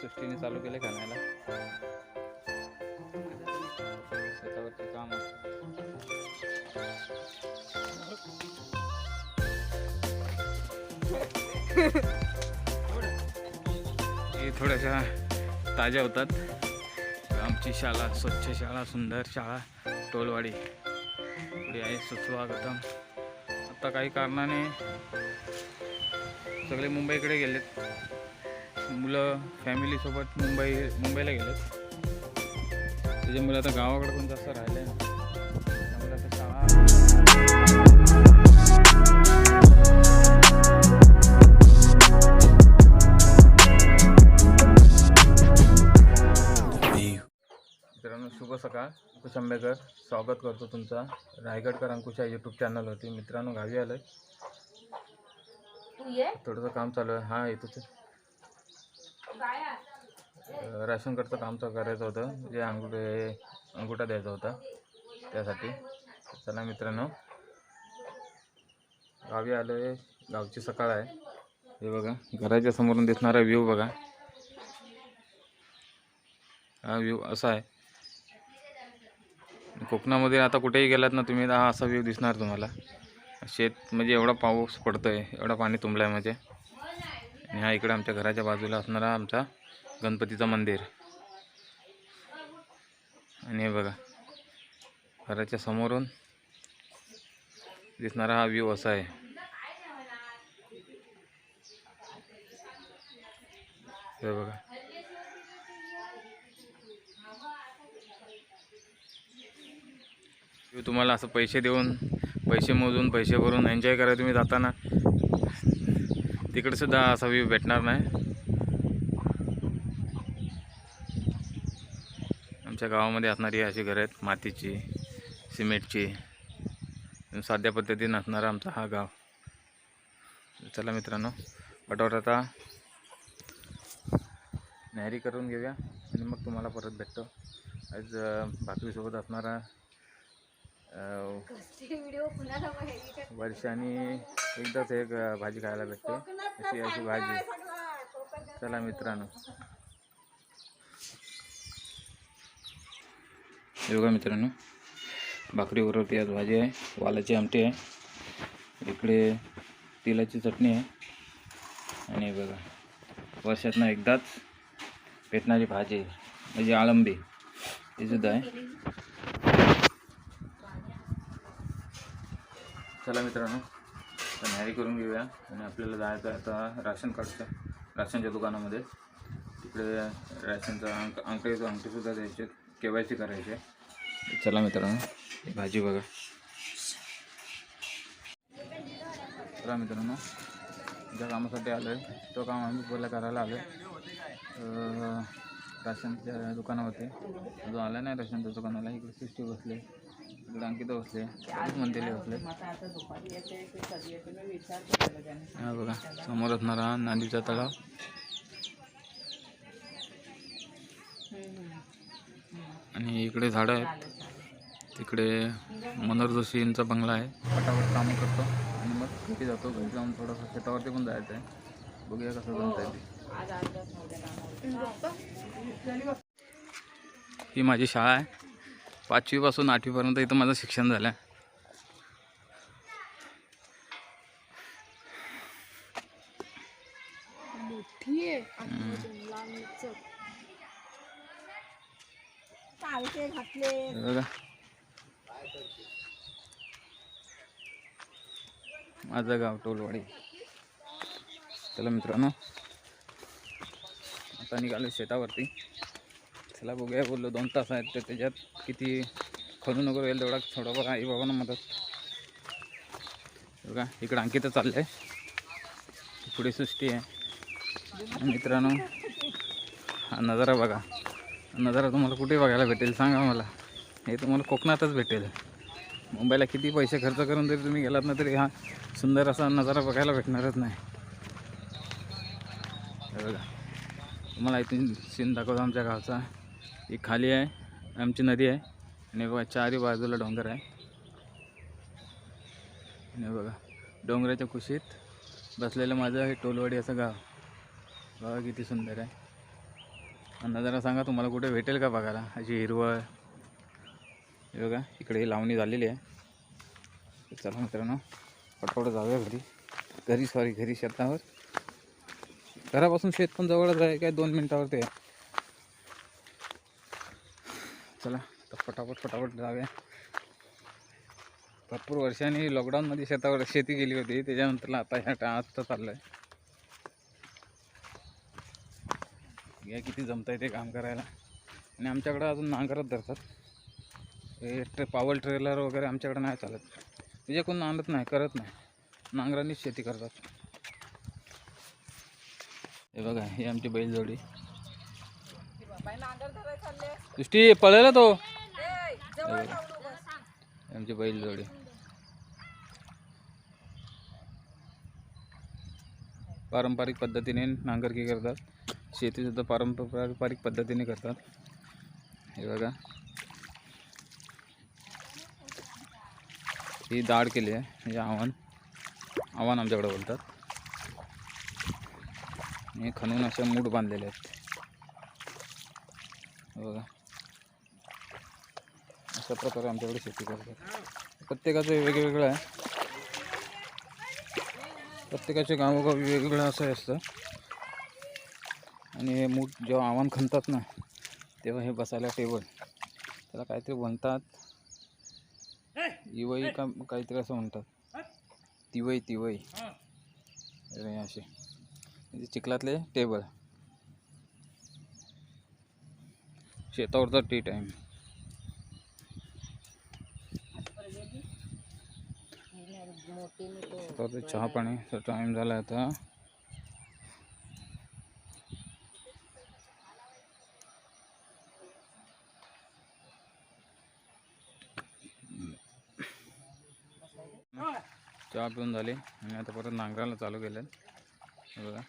सृष्टीने चालू केले खाण्याला. शेतावरचे काम हे थोड्याशा ताज्या होतात. आमची शाळा स्वच्छ शाळा सुंदर शाळा टोलवाडी. पुढे आहे सुस्वागतम. आता काही कारणाने सगळे मुंबईकडे गेलेत. मुलं फॅमिलीसोबत मुंबई मुंबईला गेलेत. त्याच्यामुळे आता गावाकडे पण जास्त राहिले त्यामुळे आता शाळा. मित्रांनो शुभ सकाळ. अंकुश आंबेकर स्वागत करतो तुमचा. रायगडकर अंकुश या यूट्यूब चॅनलवरती मित्रांनो गावी आलं तू थोडंसं काम चालू आहे. हां येतोच आहे. राशन कार्डचं काम तर करायचं होतं. जे अंगुठे अंगुठा द्यायचा होता त्यासाठी. चला मित्रांनो गावी आलो आहे गावची सकाळ आहे. हे बघा घराच्या समोरून दिसणारा व्ह्यू बघा. हा व्ह्यू असा आहे. कोकणामध्ये आता कुठेही गेलात ना तुम्ही हा असा व्ह्यू दिसणार तुम्हाला. शेत म्हणजे एवढा पाऊस पडतोय एवढा पाणी तुंबलाय म्हणजे. आणि हा आमच्या घराच्या बाजूला असणारा आमचा गणपतीचं मंदिर. आणि हे बघा घराच्या समोरून दिसणारा हा व्ह्यू असा आहे. हे बघा. तुम्हाला असं पैसे देऊन पैसे मोजून पैसे भरून एन्जॉय करायला तुम्ही जाताना तिकडे सुद्धा असा व्ह्यू भेटणार नाही. आमच्या गावामध्ये असणारी अशी घरं आहेत मातीची सिमेंटची. साध्या पद्धतीनं असणारा आमचा हा गाव. चला मित्रांनो पटावर आता न्यारी करून घेऊया आणि मग तुम्हाला परत भेटतो. आज भाकरीसोबत असणारा अं, व्हिडिओ कुणाला माहिती का? वर्षाने एकदाच एक भाजी खायला भेटते. अशी अशी भाजी. चला मित्रांनो. हे बघा मित्रांनो भाकरीबरोबर आज भाजी आहे वालाची आमटी आहे. इकडे तिलाची चटणी आहे. आणि बघा वर्षातनं एकदाच भेटणारी भाजी म्हणजे आळंबी ती सुद्धा आहे. चला मित्रांनो तर न्यारी करून घेऊया आणि आपल्याला जायचं आहे आता राशन कार्डच्या राशनच्या दुकानामध्ये. तिकडे राशनचा अंक अंक अंगठीसुद्धा द्यायचे के वाय सी करायचे चला मित्रांनो भाजी बघा. चला मित्रांनो ज्या कामासाठी आलो आहे तो काम आम्ही पहिला करायला आलो आहे राशनच्या दुकानावरती. अजून आला नाही राशनच्या दुकानाला इकडे सिस्टी बसले इकडे अंकिता बसले सगळेच मंदिरले बसले हा बघा समोर असणारा नांदीचा तलाव. आणि इकडे झाडं आहेत. तिकडे मनोहर जोशी यांचा बंगला आहे. पटापट कामं करतो. आणि मग घरी जातो. घरी जाऊन थोडंसं शेतावरती पण जायचं आहे. बघूया कसं जमत आहे ते. ही माझी शाळा आहे. पाचवीपासून आठवीपर्यंत इथं माझं शिक्षण झालं. आहे. माझं गाव टोलवाडी. चला मित्रांनो आता निघालो शेतावरती. चला बघूया बोललो दोन तास आहेत तर त्याच्यात किती खणून वगैरे होईल तेवढा थोडंफार आई बाबांना मदत. बघा इकडं अंकित चाललं आहे पुढे सृष्टी आहे. मित्रांनो हा नजारा बघा. नजारा तुम्हाला कुठे बघायला भेटेल सांगा मला. हे तुम्हाला कोकणातच भेटेल. मुंबईला किती पैसे खर्च करून जरी तुम्ही गेलात ना तरी हा सुंदर असा नजारा बघायला भेटणारच नाही. बघा. तुम्हाला इथून सीन दाखवतो आमच्या गावचा. ही खाली आहे आमची नदी आहे. आणि बघा चारही बाजूला डोंगर आहे. आणि बघा डोंगराच्या कुशीत बसलेलं माझं हे टोलवाडी असं गाव. बघा किती सुंदर आहे. आणि जरा सांगा तुम्हाला कुठे भेटेल का बघायला? अशी हिरवळ. हे बघा इकडे लावणी झालेली आहे. चला मित्रांनो पटपट जाऊया घरी. घरी सॉरी घरी शेतावर. घरापासून शेत पण जवळच आहे काय दोन मिनटावर ते आहे. चला तर पटापट फटाफट जाऊया. भरपूर वर्षांनी लॉकडाऊनमध्ये शेतावर शेती केली होती त्याच्यानंतर आता ह्या टा आत्ता चाललं आहे या किती जमत आहे ते काम करायला. आणि आमच्याकडं अजून नांगरच धरतात. हे ट्रे पावर ट्रेलर वगैरे आमच्याकडे नाही चालत. म्हणजे कोण आणत नाही करत नाही. नांगरांनीच शेती करतात. हे बघा ही आमची बैलजोडी. दृष्टी पळेल तो. हे. आमची बैलजोडी पारंपरिक पद्धतीने नांगरकी करतात. शेतीसुद्धा पारंपरिक पद्धतीने करतात. हे बघा. ही दाढ केली आहे. म्हणजे आव्हान. आव्हान आमच्याकडे बोलतात. आणि खणून अशा मूठ बांधलेले आहेत. हे बघा. अशा प्रकारे आमच्याकडे शेती करतात. प्रत्येकाचं वेगवेगळं आहे. प्रत्येकाचे गावोगावी वेगवेगळं असं असतं. आणि हे मूठ जेव्हा आव्हान खणतात ना तेव्हा हे बसायला टेबल त्याला काहीतरी म्हणतात. इवई का काहीतरी असं म्हणतात. तिवई तिवई. असे. म्हणजे चिखलातले टेबल शेतावरचा टी टाईम. शेतावरचं चहा पाणी टाईम झाला आता. चहा पिऊन झाली आणि आता परत नांगराला चालू केलं बघा.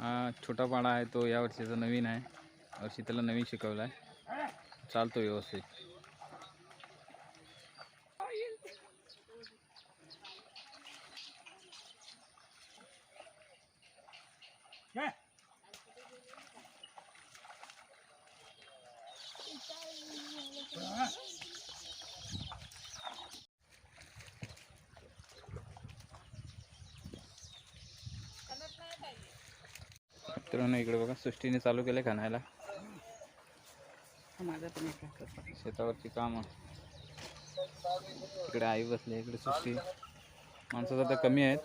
हा छोटा पाडा आहे तो या वर्षीचा नवीन आहे. वर्षी त्याला नवीन शिकवला आहे. चालतो व्यवस्थित. मित्रांनो इकडे बघा सृष्टीने चालू केलं खाण्याला. शेतावरची कामं. इकडे आई बसली इकडे सृष्टी. माणसं आता कमी आहेत.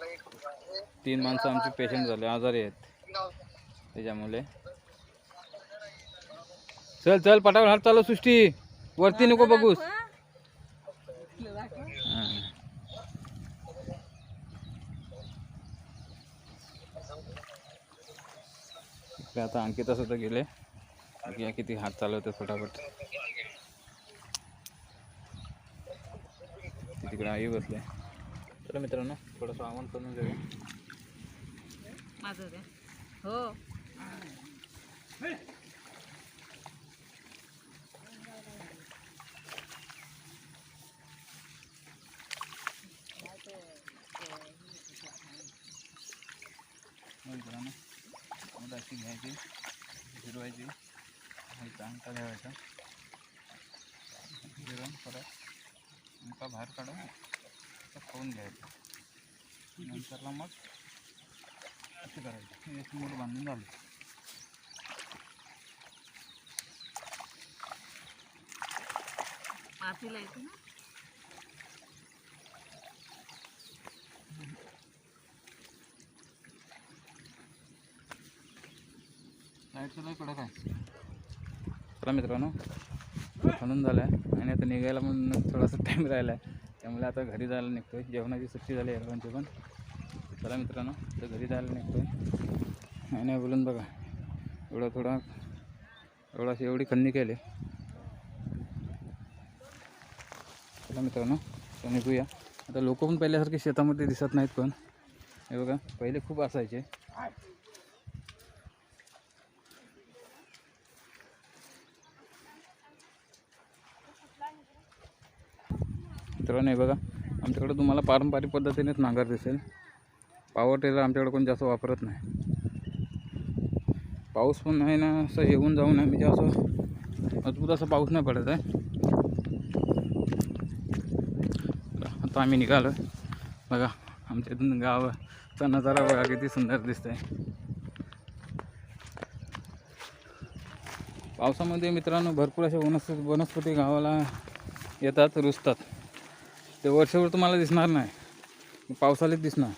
तीन माणसं आमचे पेशंट झाले आजारी आहेत. त्याच्यामुळे. चल चल पटापट हात चालू सृष्टी. वरती नको बघूस. इकडे आता अंकिता सुद्धा गेले. या किती हात चालवते फटाफट. तिकडे आई बसले. तर मित्रांनो थोडंसं आव्हान करून जाऊया माझं हो मग मित्रांनो मग अशी घ्यायची फिरवायची चांगला ठेवायचा. फिरवून परत मुका बाहेर काढून खाऊन घ्यायचं. नंतरला मग असं करायचं. एक मूठ बांधून झालं. मातीला येते ना? आहे. चला मित्रांनो म्हणून झालं आहे. आणि आता निघायला पण थोडासा टाईम राहिला आहे. त्यामुळे आता घरी जायला निघतो आहे जेवणाची सुट्टी झाली सर्वांची पण. चला मित्रांनो तर घरी जायला निघतो आहे आणि बोलून बघा एवढा थोडा एवढा एवढी खंडी केली. चला मित्रांनो तर निघूया. आता लोक पण पहिल्यासारखे शेतामध्ये दिसत नाहीत पण. हे बघा पहिले खूप असायचे. मित्रांनो हे बघा आमच्याकडे तुम्हाला पारंपरिक पद्धतीनेच नांगर दिसेल. पावर टेलर आमच्याकडे कोण जास्त वापरत नाही. पाऊस पण नाही ना असं येऊन जाऊन आहे म्हणजे असं मजबूत असा पाऊस नाही पडत आहे. आता आम्ही निघालो. बघा आमच्या इथून गावाचा नजारा बघा किती सुंदर दिसत आहे पावसामध्ये मित्रांनो भरपूर अशा वनस्पती वनस्पती गावाला येतात रुजतात. ते वर्षभर तुम्हाला दिसणार नाही. पावसाळ्यात दिसणार.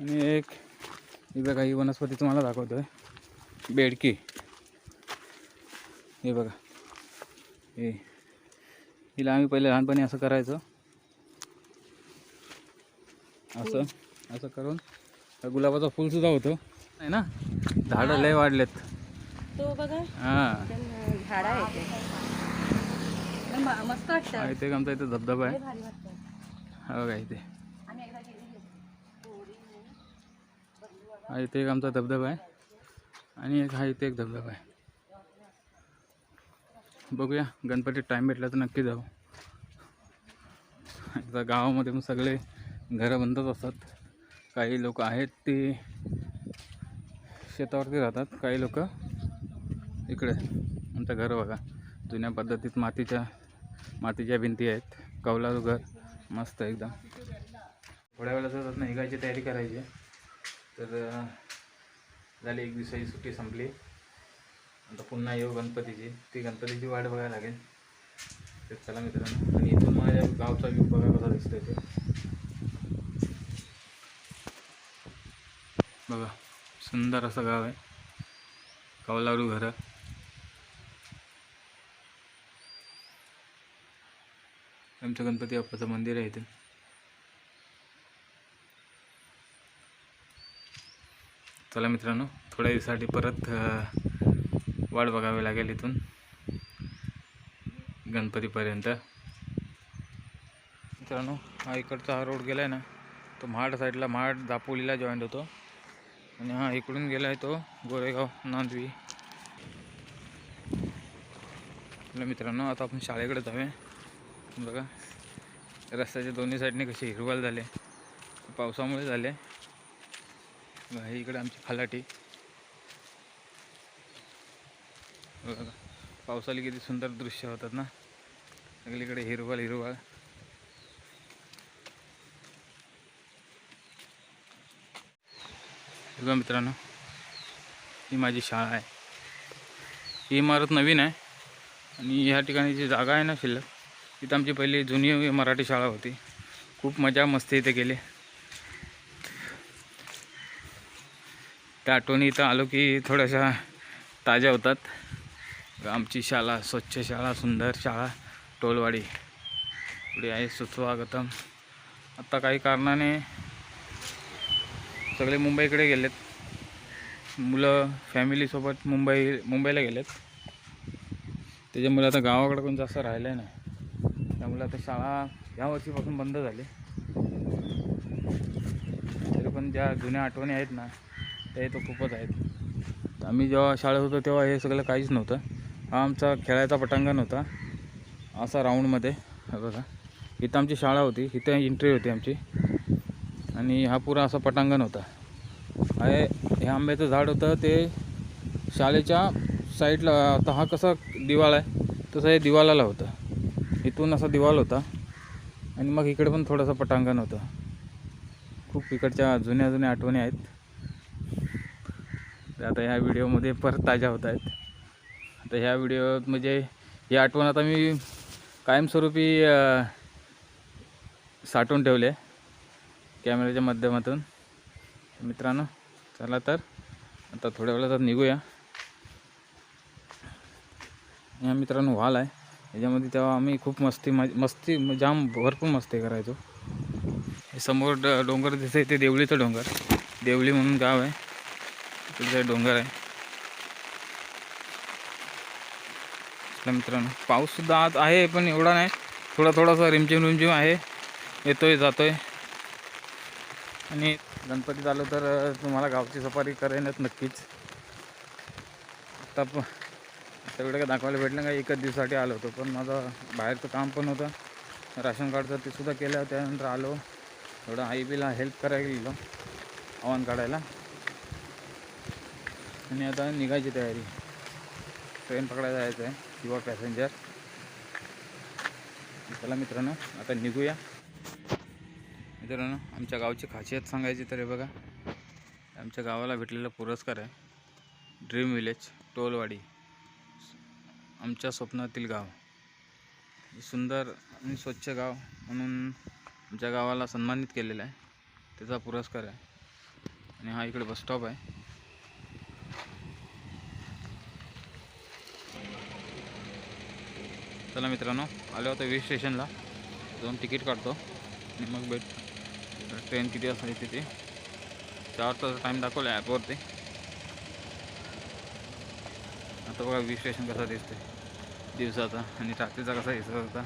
आणि एक ही बघा ही वनस्पती तुम्हाला दाखवतो आहे बेडकी. हे बघा. हे हिला आम्ही पहिले लहानपणी असं करायचं. असं असं करून. गुलाबाचं फुलसुद्धा होतं. आहे ना? झाडं लय वाढलेत. तो बघा. हां. झाड आहे मस्त वाटतं इथे एक आमचा इथे धबधबा आहे. हा बघा इथे. हा इथे एक आमचा धबधबा आहे. आणि एक हा इथे एक धबधबा आहे. बघूया गणपतीत टाईम भेटला तर नक्की जाऊ. आता गावामध्ये मग सगळे घरं बंदच असतात. काही लोक आहेत ते शेतावरती राहतात. काही लोक इकडे. आमचं घर बघा. जुन्या पद्धतीत मातीच्या मातीच्या भिंती आहेत. कौलारू घर. मस्त एकदम. थोड्या वेळात आता निघायची तयारी करायची. तर झाली एक दिवसाची सुट्टी संपली. आता पुन्हा येऊ गणपतीची. ती गणपतीची वाट बघायला लागेल. तर चला मित्रांनो. आणि इथून माझ्या गावचा व्यू बघा कसा दिसतोय ते. बघा. सुंदर असं गाव आहे. कौलारू घरं. आमचं गणपती बाप्पाचं मंदिर आहे इथे. चला मित्रांनो थोड्या दिवसासाठी परत वाट बघावी लागेल इथून. गणपतीपर्यंत. मित्रांनो हा इकडचा हा रोड गेला आहे ना तो महाड साईडला महाड दापोलीला जॉईंट होतो. आणि हा इकडून गेला आहे तो गोरेगाव नांदवी. मित्रांनो आता आपण शाळेकडे जाऊया. बघा. रस्त्याच्या दोन्ही साईडने कसे हिरवाल झाले. पावसामुळे झाले. बघा, ही इकडे आमची फलाटी. बघा पावसाला किती सुंदर दृश्य होतात ना. सगळीकडे हिरवळ हिरवाळ. बघा मित्रांनो ही माझी शाळा आहे. ही इमारत नवीन आहे. आणि ह्या ठिकाणी जी जागा आहे ना शिल्लक तिथं आमची पहिली जुनी मराठी शाळा होती. खूप मजा मस्ती इथे गेली त्या आठवणी इथं आलो की थोड्याशा ताज्या होतात. आमची शाळा स्वच्छ शाळा सुंदर शाळा टोलवाडी. पुढे आहे सुस्वागतम. आत्ता काही कारणाने सगळे मुंबईकडे गेलेत. मुलं फॅमिलीसोबत मुंबई मुंबईला गेलेत. त्याच्यामुळे आता गावाकडे कोण जास्त राहिलं आहे नाही. त्यामुळे आता शाळा ह्या वर्षीपासून बंद झाली. तरी पण ज्या जुन्या आठवणी आहेत ना त्या तर खूपच आहेत. तर आम्ही जेव्हा शाळेत होतो तेव्हा हे सगळं काहीच नव्हतं. हा आमचा खेळायचा पटांगण होता असा राऊंडमध्ये बघा इथं आमची शाळा होती इथं एंट्री होती आमची. आणि हा पुरा असा पटांगण होता. हे हे आंब्याचं झाड होतं ते शाळेच्या साईडला आता हा कसा दिवाळ आहे तसं हे दिवाळाला होतं. इथून असा दिवाल होता. आणि मग इकडे पण थोडंसं पटांगण होतं. खूप इकडच्या जुन्या जुन्या आठवणी आहेत. तर आता ह्या व्हिडिओमध्ये परत ताज्या होत आहेत. आता ह्या व्हिडिओत म्हणजे ही आठवण आता मी कायमस्वरूपी साठवून ठेवले कॅमेऱ्याच्या माध्यमातून. मित्रांनो चला तर आता थोड्या वेळात निघूया. या मित्रांनो व्हाल आहे. याच्यामध्ये तेव्हा आम्ही खूप मस्ती मज- मस्ती जाम भरपूर मस्ती करायचो. समोर ड डोंगर दिसते ते देवळीचं डोंगर. देवळी म्हणून गाव आहे. तिथे डोंगर आहे. चला मित्रांनो पाऊससुद्धा आज आहे पण एवढा नाही. थोडा थोडासा रिमझिम रिमझिम आहे. येतोय जातोय. आणि गणपतीत आलो तर तुम्हाला गावची सफारी करेनच नक्कीच. आता सगळं तेवढं काय दाखवायला भेटलं का एकच दिवसासाठी आलो होतो. पण माझं बाहेरचं काम पण होतं. राशन कार्डचं ते सुद्धा केलं. त्यानंतर आलो. थोडं आई बीला हेल्प करायला गेलो. आव्हान काढायला. आणि आता निघायची तयारी. ट्रेन पकडायला जायचं आहे. किंवा पॅसेंजर चला मित्रांनो आता निघूया. मित्रांनो आमच्या गावची खासियत सांगायची तर हे बघा. आमच्या गावाला भेटलेला पुरस्कार आहे. Dream village Tolwadi. आमच्या स्वप्नातील गाव. सुंदर आणि स्वच्छ गाव म्हणून आमच्या गावाला सन्मानित केलेला आहे. त्याचा पुरस्कार आहे. आणि हा इकडे बस स्टॉप आहे. चला मित्रांनो आलो होतो वी स्टेशनला जाऊन तिकीट काढतो. आणि मग भेट ट्रेन किती वाजता येते ते? चार तास टाईम दाखवला आहे ॲपवरती आता बघा वी स्टेशन कसा दिसते दिवसाचा आणि रात्रीचा कसा दिसत होता.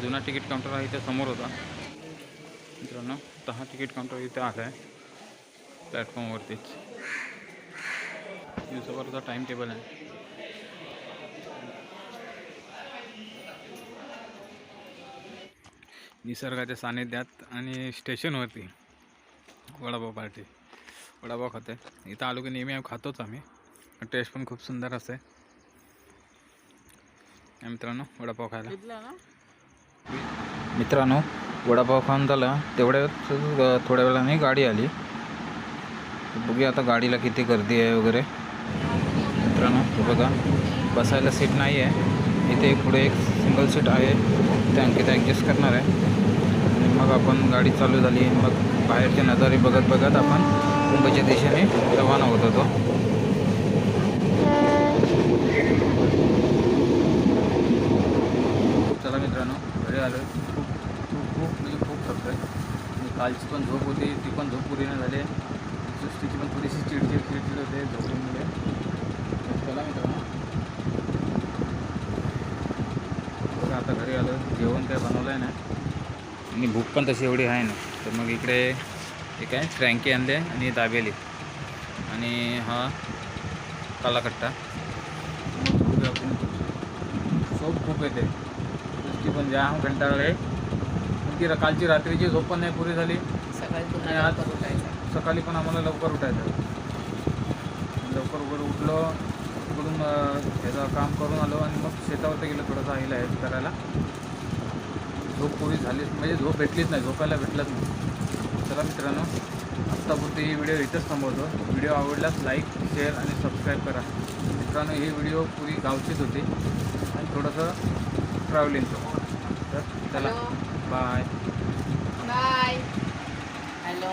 जुना तिकीट काउंटर आहे इथे समोर होता. मित्रांनो तर हा तिकीट काउंटर इथे आला आहे प्लॅटफॉर्मवरतीच दिवसाभरचा टाईम टेबल आहे. निसर्गाच्या सानिध्यात आणि स्टेशनवरती वडापाव पार्टी वडापाव खाते इथं आलो की नेहमी खातोच आम्ही. टेस्ट पण खूप सुंदर असते मित्रांनो वडापाव खायला. मित्रांनो वडापाव खाऊन झाला. तेवढ्यात अ, थोड्या वेळाने गाडी आली. बघूया आता गाडीला किती गर्दी आहे वगैरे. मित्रांनो बघा. बसायला सीट नाही आहे इथे पुढे एक सिंगल सीट आहे. ते अंकिता ॲडजस्ट करणार आहे. मग आपण गाडी चालू झाली मग बाहेरचे नजारे बघत बघत आपण मुंबईच्या दिशेने रवाना होत होतो. चला मित्रांनो घरी आलो खूप खूप खूप म्हणजे खूप थकतो आहे आणि कालची पण झोप होती ती पण झोप पुरी नाही झाली तिची पण थोडीशी चिड चिडचिड होते झोपूमुळे चला मित्रांनो बघा आता घरी आलो जेवण काय बनवलं आहे ना आणि भूक पण तशी एवढी आहे ना. तर मग इकडे एक आहे फ्रँकी आणले आणि दाबेली. आणि हा काला कट्टा मग बघूया आपण झोप खूप येते. ती पण जाम कंटाळले. ती र- कालची रात्रीची झोप पण नाही पुरी झाली. सकाळी आज सकाळी पण आम्हाला लवकर उठायचं. लवकर वगैरे उठलो तिकडून अं, ह्याचं काम करून आलो आणि मग शेतावरती गेलो थोडंसं आईला हेल्प करायला. झोप पुरी झालीच म्हणजे झोप भेटलीच नाही झोपायला भेटलाच नाही. चला मित्रांनो आत्तापुरती ही व्हिडिओ इथंच थांबवतो. व्हिडिओ आवडल्यास लाईक शेअर आणि सबस्क्राईब करा. मित्रांनो ही व्हिडिओ पुरी गावचीच होती. आणि थोडंसं ट्रॅव्हलिंगचं तर चला बाय बाय हॅलो